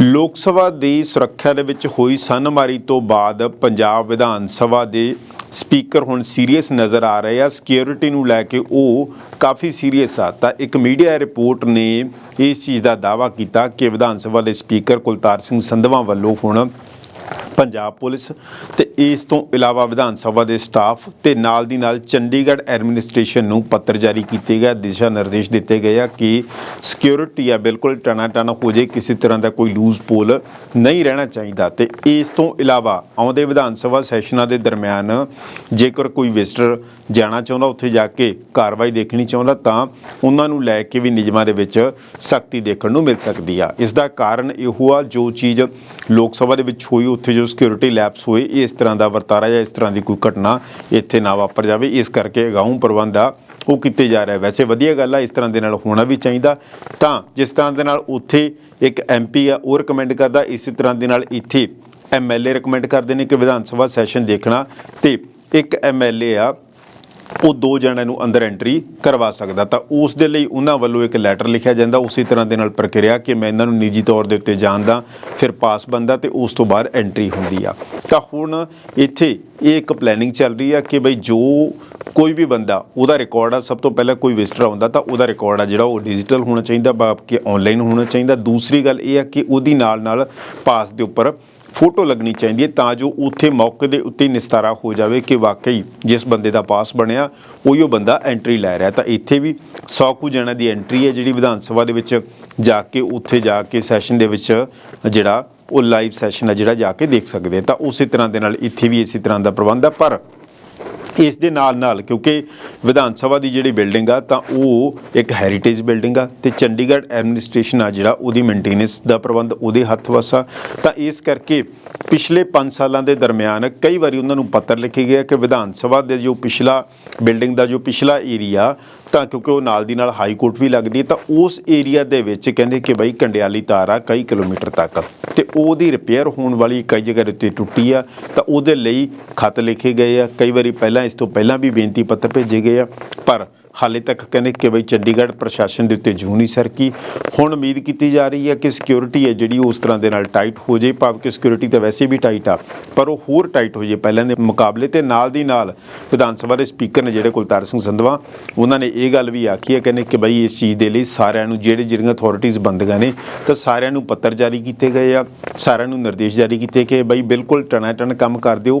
ਲੋਕ ਸਭਾ ਦੀ ਸੁਰੱਖਿਆ ਦੇ ਵਿੱਚ ਹੋਈ ਸਨਮਾਰੀ ਤੋਂ ਬਾਅਦ ਪੰਜਾਬ ਵਿਧਾਨ ਸਭਾ ਦੇ ਸਪੀਕਰ ਹੁਣ ਸੀਰੀਅਸ ਨਜ਼ਰ ਆ ਰਹੇ ਆ। ਸਿਕਿਉਰਿਟੀ ਨੂੰ ਲੈ ਕੇ ਉਹ ਕਾਫੀ ਸੀਰੀਅਸ ਆ। ਤਾਂ ਇੱਕ ਮੀਡੀਆ ਰਿਪੋਰਟ ਨੇ ਇਸ ਚੀਜ਼ ਦਾ ਦਾਅਵਾ ਕੀਤਾ ਕਿ ਵਿਧਾਨ ਸਭਾ ਦੇ ਸਪੀਕਰ ਕੁਲਤਾਰ ਸਿੰਘ ਸੰਧਵਾ ਵੱਲੋਂ ਹੁਣ ਪੰਜਾਬ ਪੁਲਿਸ ਤੇ ਇਸ ਤੋਂ ਇਲਾਵਾ ਵਿਧਾਨ ਸਭਾ ਦੇ ਸਟਾਫ ਤੇ ਨਾਲ ਦੀ ਨਾਲ ਚੰਡੀਗੜ੍ਹ ਐਡਮਿਨਿਸਟ੍ਰੇਸ਼ਨ ਨੂੰ ਪੱਤਰ ਜਾਰੀ ਕੀਤੇ ਗਏ, ਦਿਸ਼ਾ ਨਿਰਦੇਸ਼ ਦਿੱਤੇ ਗਏ ਆ ਕਿ ਸਿਕਿਉਰਿਟੀ ਆ, ਬਿਲਕੁਲ ਟਨਾ ਟਨ ਹੋ ਜੇ, ਕਿਸੇ ਤਰ੍ਹਾਂ ਦਾ ਕੋਈ ਲੂਜ਼ ਪੋਲ ਨਹੀਂ ਰਹਿਣਾ ਚਾਹੀਦਾ ਤੇ ਇਸ ਤੋਂ ਇਲਾਵਾ ਆਉਂਦੇ ਵਿਧਾਨ ਸਭਾ ਸੈਸ਼ਨਾਂ ਦੇ ਦਰਮਿਆਨ ਜੇਕਰ ਕੋਈ ਵਿਜ਼ਟਰ ਜਾਣਾ ਚਾਹੁੰਦਾ, ਉੱਥੇ ਜਾ ਕੇ ਕਾਰਵਾਈ ਦੇਖਣੀ ਚਾਹੁੰਦਾ, ਤਾਂ ਉਹਨਾਂ ਨੂੰ ਲੈ ਕੇ ਵੀ ਨਿਯਮਾਂ ਦੇ ਵਿੱਚ ਸਖਤੀ ਦੇਖਣ ਨੂੰ ਮਿਲ ਸਕਦੀ ਆ। ਇਸ ਦਾ ਕਾਰਨ ਇਹੋ ਆ, ਜੋ ਚੀਜ਼ ਲੋਕ ਸਭਾ ਦੇ ਵਿੱਚ ਹੋਈ, ਉੱਥੇ ਜੋ ਸਿਕਿਉਰਿਟੀ ਲੈਪਸ ਹੋਏ ਇਸ ਤਰ੍ਹਾਂ ਦਾ ਵਰਤਾਰਾ ਜਾਂ ਇਸ ਤਰ੍ਹਾਂ ਦੀ ਕੋਈ ਘਟਨਾ ਇੱਥੇ ਨਾ ਵਾਪਰ ਜਾਵੇ, ਇਸ ਕਰਕੇ ਅਗਾਊਂ ਪ੍ਰਬੰਧ ਆ, ਉਹ ਕੀਤੇ ਜਾ ਰਿਹਾ ਵੈਸੇ ਵਧੀਆ ਗੱਲ ਆ, ਇਸ ਤਰ੍ਹਾਂ ਦੇ ਨਾਲ ਹੋਣਾ ਵੀ ਚਾਹੀਦਾ। ਤਾਂ ਜਿਸ ਤਰ੍ਹਾਂ ਦੇ ਨਾਲ ਉੱਥੇ ਇੱਕ ਐਮਪੀ ਆ, ਉਹ ਰეკਮੈਂਡ ਕਰਦਾ, ਇਸੇ ਤਰ੍ਹਾਂ ਦੇ ਨਾਲ ਇੱਥੇ ਐਮਐਲਏ ਰეკਮੈਂਡ ਕਰਦੇ ਨੇ ਕਿ ਵਿਧਾਨ ਸਭਾ ਸੈਸ਼ਨ ਦੇਖਣਾ। ਤੇ ਇੱਕ ਐਮਐਲਏ ਆ ਉਹ ਦੋ ਜਣਿਆਂ ਨੂੰ ਅੰਦਰ ਐਂਟਰੀ ਕਰਵਾ ਸਕਦਾ। ਤਾਂ ਉਸ ਦੇ ਲਈ ਉਹਨਾਂ ਵੱਲੋਂ ਇੱਕ ਲੈਟਰ ਲਿਖਿਆ ਜਾਂਦਾ। ਉਸੇ ਤਰ੍ਹਾਂ ਦੇ ਨਾਲ ਪ੍ਰਕਿਰਿਆ ਕਿ ਮੈਂ ਇਹਨਾਂ ਨੂੰ ਨਿੱਜੀ ਤੌਰ ਦੇ ਉੱਤੇ ਜਾਣਦਾ, ਫਿਰ ਪਾਸ ਬੰਦਾ ਤੇ ਉਸ ਤੋਂ ਬਾਅਦ ਐਂਟਰੀ ਹੁੰਦੀ ਆ। ਤਾਂ ਹੁਣ ਇੱਥੇ ਇਹ ਇੱਕ ਪਲੈਨਿੰਗ ਚੱਲ ਰਹੀ ਆ ਕਿ ਬਈ ਜੋ ਕੋਈ ਵੀ ਬੰਦਾ, ਉਹਦਾ ਰਿਕਾਰਡ ਆ, ਸਭ ਤੋਂ ਪਹਿਲਾਂ ਕੋਈ ਵਿਜ਼ਟਰ ਆਉਂਦਾ ਤਾਂ ਉਹਦਾ ਰਿਕਾਰਡ ਆ ਜਿਹੜਾ ਉਹ ਡਿਜੀਟਲ ਹੋਣਾ ਚਾਹੀਦਾ, ਬਾਪ ਬਾਕੀ ਆਨਲਾਈਨ ਹੋਣਾ ਚਾਹੀਦਾ। ਦੂਸਰੀ ਗੱਲ ਇਹ ਆ ਕਿ ਉਹਦੀ ਨਾਲ ਨਾਲ ਪਾਸ ਦੇ ਉੱਪਰ ਫੋਟੋ ਲੱਗਣੀ ਚਾਹੀਦੀ ਹੈ ਤਾਂ ਜੋ ਉੱਥੇ ਮੌਕੇ ਦੇ ਉੱਤੇ ਨਿਸਤਾਰਾ ਹੋ ਜਾਵੇ ਕਿ ਵਾਕਈ ਜਿਸ ਬੰਦੇ ਦਾ ਪਾਸ ਬਣਿਆ, ਉਹੀ ਉਹ ਬੰਦਾ ਐਂਟਰੀ ਲੈ ਰਿਹਾ ਤਾਂ ਇੱਥੇ ਵੀ 100 ਕੁ ਜਣਾਂ ਦੀ ਐਂਟਰੀ ਹੈ ਜਿਹੜੀ ਵਿਧਾਨ ਸਭਾ ਦੇ ਵਿੱਚ ਜਾ ਕੇ ਉੱਥੇ ਜਾ ਕੇ ਸੈਸ਼ਨ ਦੇ ਵਿੱਚ ਜਿਹੜਾ ਉਹ ਲਾਈਵ ਸੈਸ਼ਨ ਹੈ ਜਿਹੜਾ ਜਾ ਕੇ ਦੇਖ ਸਕਦੇ ਤਾਂ ਉਸੇ ਤਰ੍ਹਾਂ ਦੇ ਨਾਲ ਇੱਥੇ ਵੀ ਇਸੇ ਤਰ੍ਹਾਂ ਦਾ ਪ੍ਰਬੰਧ ਹੈ। ਪਰ ਇਸ ਦੇ ਨਾਲ ਨਾਲ, ਕਿਉਂਕਿ ਵਿਧਾਨ ਸਭਾ ਦੀ ਜਿਹੜੀ ਬਿਲਡਿੰਗ ਆ, ਤਾਂ ਉਹ ਇੱਕ ਹੈਰੀਟੇਜ ਬਿਲਡਿੰਗ ਆ ਤੇ ਚੰਡੀਗੜ੍ਹ ਐਡਮਿਨਿਸਟ੍ਰੇਸ਼ਨ ਆ ਜਿਹੜਾ, ਉਹਦੀ ਮੇਨਟੇਨੈਂਸ ਦਾ ਪ੍ਰਬੰਧ ਉਹਦੇ ਹੱਥ ਵਸਾ ਤਾਂ ਇਸ ਕਰਕੇ ਪਿਛਲੇ 5 ਸਾਲਾਂ ਦੇ ਦਰਮਿਆਨ ਕਈ ਵਾਰੀ ਉਹਨਾਂ ਨੂੰ ਪੱਤਰ ਲਿਖੇ ਗਏ ਕਿ ਵਿਧਾਨ ਸਭਾ ਦੇ ਜੋ ਪਿਛਲਾ ਬਿਲਡਿੰਗ ਦਾ ਜੋ ਪਿਛਲਾ ਏਰੀਆ ਤਾਂ ਕਿਉਂਕਿ ਉਹ ਨਾਲ ਦੀ ਨਾਲ ਹਾਈ ਕੋਰਟ ਵੀ ਲੱਗਦੀ ਹੈ, ਤਾਂ ਉਸ ਏਰੀਆ ਦੇ ਵਿੱਚ ਕਹਿੰਦੇ ਕਿ ਬਈ ਕੰਡਿਆਲੀ ਤਾਰ ਆ, ਕਈ ਕਿਲੋਮੀਟਰ ਤੱਕ। ਤੇ ਉਹਦੀ ਰਿਪੇਅਰ ਹੋਣ ਵਾਲੀ ਕਈ ਜਗ੍ਹਾ ਦੇ ਉੱਤੇ ਟੁੱਟੀ ਆ, ਤਾਂ ਉਹਦੇ ਲਈ ਖਤ ਲਿਖੇ ਗਏ ਆ। ਕਈ ਵਾਰੀ ਪਹਿਲਾਂ ਇਸ ਤੋਂ ਪਹਿਲਾਂ ਵੀ ਬੇਨਤੀ ਪੱਤਰ ਭੇਜੇ ਗਏ ਆ, ਪਰ ਹਾਲੇ ਤੱਕ ਕਹਿੰਦੇ ਕਿ ਬਈ ਚੰਡੀਗੜ੍ਹ ਪ੍ਰਸ਼ਾਸਨ ਦੇ ਉੱਤੇ ਜੂ ਨਹੀਂ ਸਰਕੀ ਹੁਣ ਉਮੀਦ ਕੀਤੀ ਜਾ ਰਹੀ ਹੈ ਕਿ ਸਿਕਿਉਰਿਟੀ ਹੈ ਜਿਹੜੀ ਉਸ ਤਰ੍ਹਾਂ ਦੇ ਨਾਲ ਟਾਈਟ ਹੋ ਜੇ, ਭਾਵ ਕਿ ਸਿਕਿਉਰਿਟੀ ਤਾਂ ਵੈਸੇ ਵੀ ਟਾਈਟ ਆ, ਪਰ ਉਹ ਹੋਰ ਟਾਈਟ ਹੋ ਜੇ। ਪਹਿਲਾਂ ਦੇ ਮੁਕਾਬਲੇ ਤੇ ਨਾਲ ਦੀ ਨਾਲ ਵਿਧਾਨ ਸਭਾ ਦੇ ਸਪੀਕਰ ਨੇ ਜਿਹੜੇ ਕੁਲਤਾਰ ਸਿੰਘ ਸੰਧਵਾ, ਉਹਨਾਂ ਨੇ ਇਹ ਗੱਲ ਵੀ ਆਖੀ ਹੈ, ਕਹਿੰਦੇ ਕਿ ਬਈ ਇਸ ਚੀਜ਼ ਦੇ ਲਈ ਸਾਰਿਆਂ ਨੂੰ ਜਿਹੜੇ ਜਿਹੜੀਆਂ ਅਥਾਰਟੀਆਂ ਬੰਦਗਾ ਨੇ, ਤਾਂ ਸਾਰਿਆਂ ਨੂੰ ਪੱਤਰ ਜਾਰੀ ਕੀਤੇ ਗਏ ਆ, ਸਾਰਿਆਂ ਨੂੰ ਨਿਰਦੇਸ਼ ਜਾਰੀ ਕੀਤੇ ਕਿ ਬਈ ਬਿਲਕੁਲ ਟਣਾ ਟਣ ਕੰਮ ਕਰ ਦਿਓ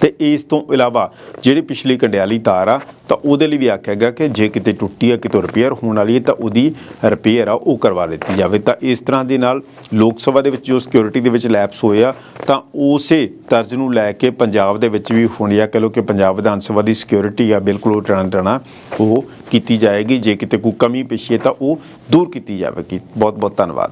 ਤੇ ਇਸ ਤੋਂ ਇਲਾਵਾ ਜਿਹੜੀ ਪਿਛਲੀ ਕੰਡਿਆਲੀ ਤਾਰ ਆ, ਤਾਂ ਉਹਦੇ ਲਈ ਵੀ ਆਖਿਆ ਗਿਆ ਕਿ ਜੇ ਕਿਤੇ ਟੁੱਟੀ ਆ, ਕਿਤੋਂ ਰਿਪੇਅਰ ਹੋਣ ਵਾਲੀ ਹੈ ਤਾਂ ਉਹਦੀ ਰਿਪੇਅਰ ਆ, ਉਹ ਕਰਵਾ ਦਿੱਤੀ ਜਾਵੇ। ਤਾਂ ਇਸ ਤਰ੍ਹਾਂ ਦੇ ਨਾਲ ਲੋਕ ਸਭਾ ਦੇ ਵਿੱਚ ਜੋ ਸਿਕਿਉਰਿਟੀ ਦੇ ਵਿੱਚ ਲੈਪਸ ਹੋਏ ਆ, ਤਾਂ ਉਸੇ ਤਰਜ਼ ਨੂੰ ਲੈ ਕੇ ਪੰਜਾਬ ਦੇ ਵਿੱਚ ਵੀ ਹੋਣੀ ਆ ਕਹ ਲੋ ਕਿ ਪੰਜਾਬ ਵਿਧਾਨ ਸਭਾ ਦੀ ਸਿਕਿਉਰਿਟੀ ਆ, ਬਿਲਕੁਲ ਉਹ ਟਣਾ ਟਣਾ ਉਹ ਕੀਤੀ ਜਾਏਗੀ। ਜੇ ਕਿਤੇ ਕੋਈ ਕਮੀ ਪੇਸ਼ੀ ਹੈ ਤਾਂ ਉਹ ਦੂਰ ਕੀਤੀ ਜਾਵੇਗੀ। ਬਹੁਤ ਬਹੁਤ ਧੰਨਵਾਦ।